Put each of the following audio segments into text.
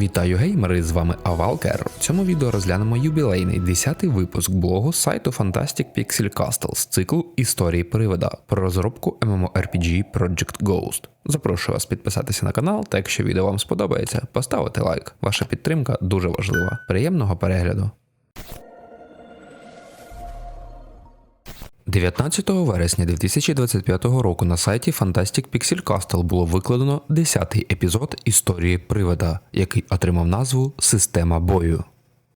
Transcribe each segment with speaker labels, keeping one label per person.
Speaker 1: Вітаю геймери! З вами Авалкер. В цьому відео розглянемо юбілейний 10-й випуск блогу сайту Fantastic Pixel Castle з циклу Історії привида про розробку MMORPG Project Ghost. Запрошую вас підписатися на канал, та якщо відео вам сподобається, поставити лайк. Ваша підтримка дуже важлива. Приємного перегляду! 19 вересня 2025 року на сайті Fantastic Pixel Castle було викладено 10-й епізод історії привида, який отримав назву Система бою.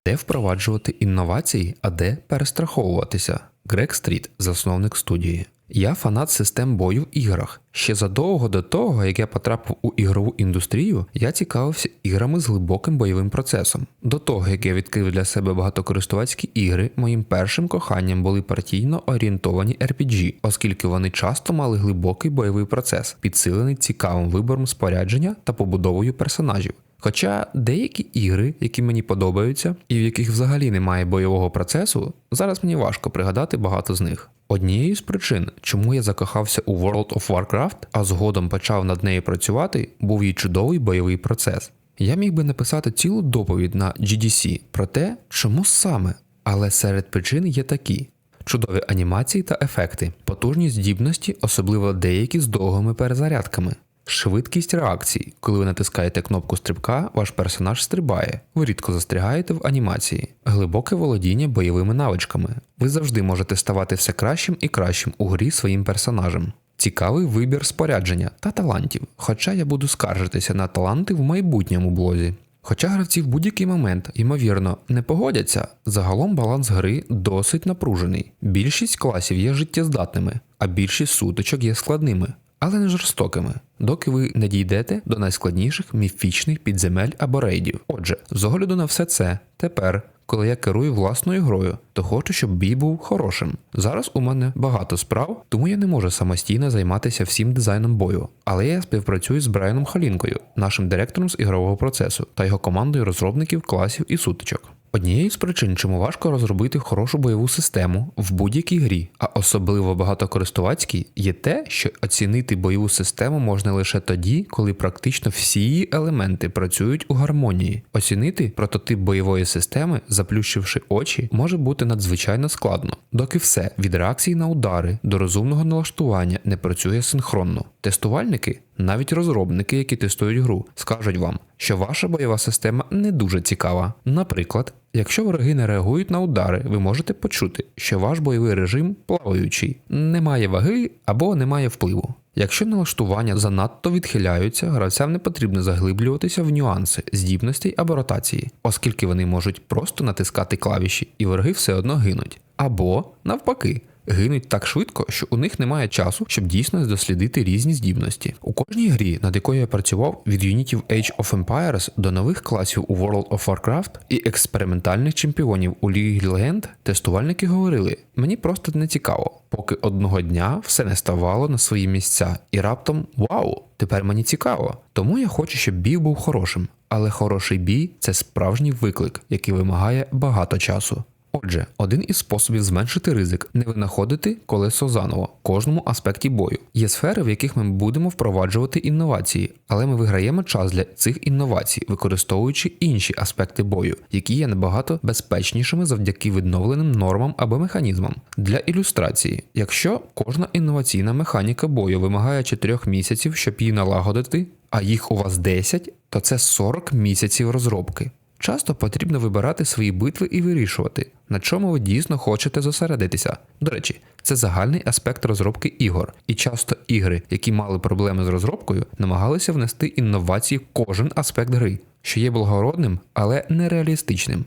Speaker 1: Де впроваджувати інновації, а де перестраховуватися. Грег Стріт, засновник студії. Я фанат систем бою в іграх. Ще задовго до того, як я потрапив у ігрову індустрію, я цікавився іграми з глибоким бойовим процесом. До того, як я відкрив для себе багатокористувацькі ігри, моїм першим коханням були партійно орієнтовані RPG, оскільки вони часто мали глибокий бойовий процес, підсилений цікавим вибором спорядження та побудовою персонажів. Хоча деякі ігри, які мені подобаються, і в яких взагалі немає бойового процесу, зараз мені важко пригадати багато з них. Однією з причин, чому я закохався у World of Warcraft, а згодом почав над нею працювати, був її чудовий бойовий процес. Я міг би написати цілу доповідь на GDC про те, чому саме, але серед причин є такі: чудові анімації та ефекти, потужні здібності, особливо деякі з довгими перезарядками. Швидкість реакції. Коли ви натискаєте кнопку стрибка, ваш персонаж стрибає. Ви рідко застрягаєте в анімації. Глибоке володіння бойовими навичками. Ви завжди можете ставати все кращим і кращим у грі своїм персонажем. Цікавий вибір спорядження та талантів. Хоча я буду скаржитися на таланти в майбутньому блозі. Хоча гравці в будь-який момент, ймовірно, не погодяться, загалом баланс гри досить напружений. Більшість класів є життєздатними, а більшість сутичок є складними але не жорстокими, доки ви не дійдете до найскладніших міфічних підземель або рейдів. Отже, з огляду на все це, тепер, коли я керую власною грою, то хочу, щоб бій був хорошим. Зараз у мене багато справ, тому я не можу самостійно займатися всім дизайном бою. Але я співпрацюю з Брайаном Халінкою, нашим директором з ігрового процесу, та його командою розробників класів і сутичок. Однією з причин, чому важко розробити хорошу бойову систему в будь-якій грі, а особливо багатокористувацькій, є те, що оцінити бойову систему можна лише тоді, коли практично всі її елементи працюють у гармонії. Оцінити прототип бойової системи, заплющивши очі, може бути надзвичайно складно, доки все від реакції на удари до розумного налаштування не працює синхронно. Тестувальники навіть розробники, які тестують гру, скажуть вам, що ваша бойова система не дуже цікава. Наприклад, якщо вороги не реагують на удари, ви можете почути, що ваш бойовий режим плаваючий, немає ваги або немає впливу. Якщо налаштування занадто відхиляються, гравцям не потрібно заглиблюватися в нюанси здібностей або ротації, оскільки вони можуть просто натискати клавіші, і вороги все одно гинуть. Або навпаки гинуть так швидко, що у них немає часу, щоб дійсно дослідити різні здібності. У кожній грі, над якою я працював від юнітів Age of Empires до нових класів у World of Warcraft і експериментальних чемпіонів у League Legend, тестувальники говорили: мені просто не цікаво, поки одного дня все не ставало на свої місця, і раптом вау! Тепер мені цікаво. Тому я хочу, щоб бій був хорошим. Але хороший бій це справжній виклик, який вимагає багато часу. Отже, один із способів зменшити ризик не винаходити колесо заново в кожному аспекті бою. Є сфери, в яких ми будемо впроваджувати інновації, але ми виграємо час для цих інновацій, використовуючи інші аспекти бою, які є набагато безпечнішими завдяки відновленим нормам або механізмам. Для ілюстрації, якщо кожна інноваційна механіка бою вимагає 4 місяців, щоб її налагодити, а їх у вас 10, то це 40 місяців розробки. Часто потрібно вибирати свої битви і вирішувати, на чому ви дійсно хочете зосередитися. До речі, це загальний аспект розробки ігор, і часто ігри, які мали проблеми з розробкою, намагалися внести інновації в кожен аспект гри, що є благородним, але нереалістичним.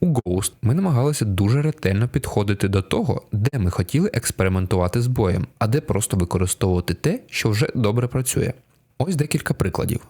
Speaker 1: У Ghost ми намагалися дуже ретельно підходити до того, де ми хотіли експериментувати з боєм, а де просто використовувати те, що вже добре працює. Ось декілька прикладів.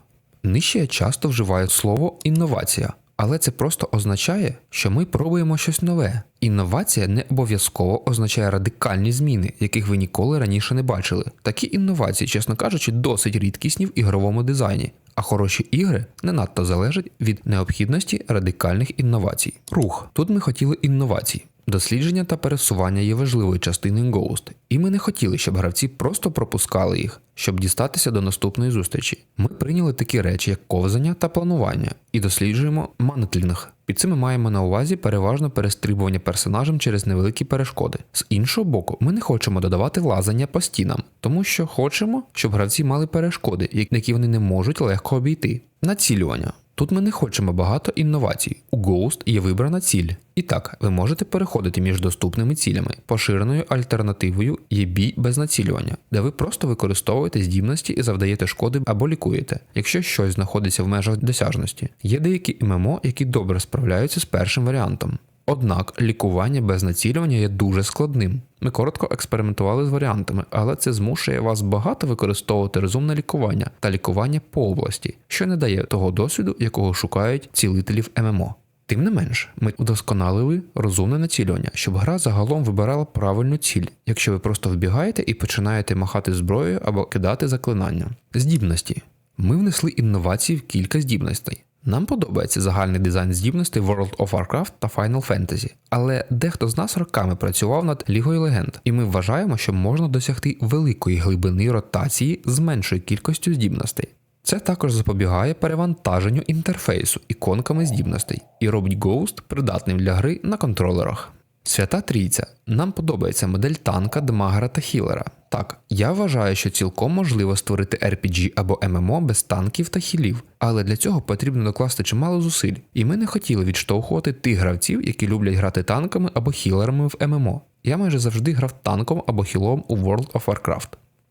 Speaker 1: Нижче я часто вживаю слово інновація. Але це просто означає, що ми пробуємо щось нове. Інновація не обов'язково означає радикальні зміни, яких ви ніколи раніше не бачили. Такі інновації, чесно кажучи, досить рідкісні в ігровому дизайні. А хороші ігри не надто залежать від необхідності радикальних інновацій. Рух тут ми хотіли інновацій. Дослідження та пересування є важливою частиною Ghost, і ми не хотіли, щоб гравці просто пропускали їх, щоб дістатися до наступної зустрічі. Ми прийняли такі речі, як ковзання та планування, і досліджуємо мантлінг. Під цим ми маємо на увазі переважно перестрибування персонажем через невеликі перешкоди. З іншого боку, ми не хочемо додавати лазання по стінам, тому що хочемо, щоб гравці мали перешкоди, які вони не можуть легко обійти. Націлювання. Тут ми не хочемо багато інновацій. У Ghost є вибрана ціль. І так, ви можете переходити між доступними цілями. Поширеною альтернативою є бій без націлювання, де ви просто використовуєте здібності і завдаєте шкоди або лікуєте, якщо щось знаходиться в межах досяжності. Є деякі ММО, які добре справляються з першим варіантом. Однак лікування без націлювання є дуже складним. Ми коротко експериментували з варіантами, але це змушує вас багато використовувати розумне лікування та лікування по області, що не дає того досвіду, якого шукають цілителів ММО. Тим не менш, ми удосконалили розумне націлювання, щоб гра загалом вибирала правильну ціль, якщо ви просто вбігаєте і починаєте махати зброєю або кидати заклинання. Здібності. Ми внесли інновації в кілька здібностей. Нам подобається загальний дизайн здібностей World of Warcraft та Final Fantasy, але дехто з нас роками працював над Лігою Легенд, і ми вважаємо, що можна досягти великої глибини ротації з меншою кількістю здібностей. Це також запобігає перевантаженню інтерфейсу іконками здібностей і робить Ghost придатним для гри на контролерах. Свята трійця. Нам подобається модель танка, демагера та хілера. Так, я вважаю, що цілком можливо створити RPG або ММО без танків та хілів, але для цього потрібно докласти чимало зусиль, і ми не хотіли відштовхувати тих гравців, які люблять грати танками або хілерами в ММО. Я майже завжди грав танком або хілом у World of Warcraft.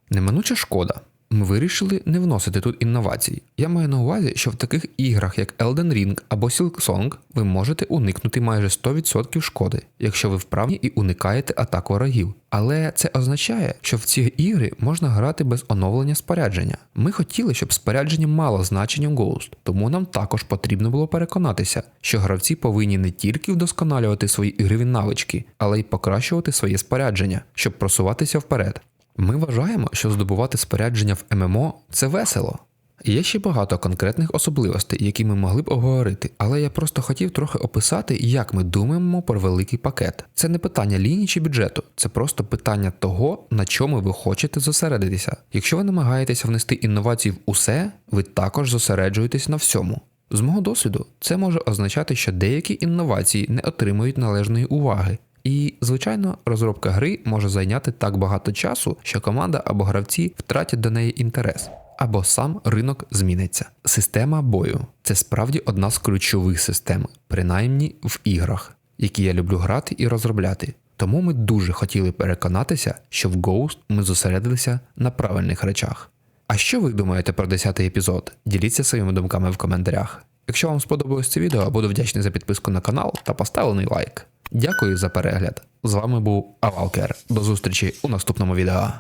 Speaker 1: Неминуча шкода. Ми вирішили не вносити тут інновацій. Я маю на увазі, що в таких іграх, як Elden Ring або Silksong, ви можете уникнути майже 100% шкоди, якщо ви вправні і уникаєте атак ворогів. Але це означає, що в ці ігри можна грати без оновлення спорядження. Ми хотіли, щоб спорядження мало значення в Ghost, тому нам також потрібно було переконатися, що гравці повинні не тільки вдосконалювати свої ігрові навички, але й покращувати своє спорядження, щоб просуватися вперед. Ми вважаємо, що здобувати спорядження в ММО це весело. Є ще багато конкретних особливостей, які ми могли б обговорити, але я просто хотів трохи описати, як ми думаємо про великий пакет. Це не питання лінії чи бюджету, це просто питання того, на чому ви хочете зосередитися. Якщо ви намагаєтеся внести інновації в усе, ви також зосереджуєтесь на всьому. З мого досвіду, це може означати, що деякі інновації не отримують належної уваги. І, звичайно, розробка гри може зайняти так багато часу, що команда або гравці втратять до неї інтерес, або сам ринок зміниться. Система бою це справді одна з ключових систем, принаймні в іграх, які я люблю грати і розробляти. Тому ми дуже хотіли переконатися, що в Ghost ми зосередилися на правильних речах. А що ви думаєте про 10 епізод? Діліться своїми думками в коментарях. Якщо вам сподобалось це відео, буду вдячний за підписку на канал та поставлений лайк. Дякую за перегляд. З вами був Авалкер. До зустрічі у наступному відео.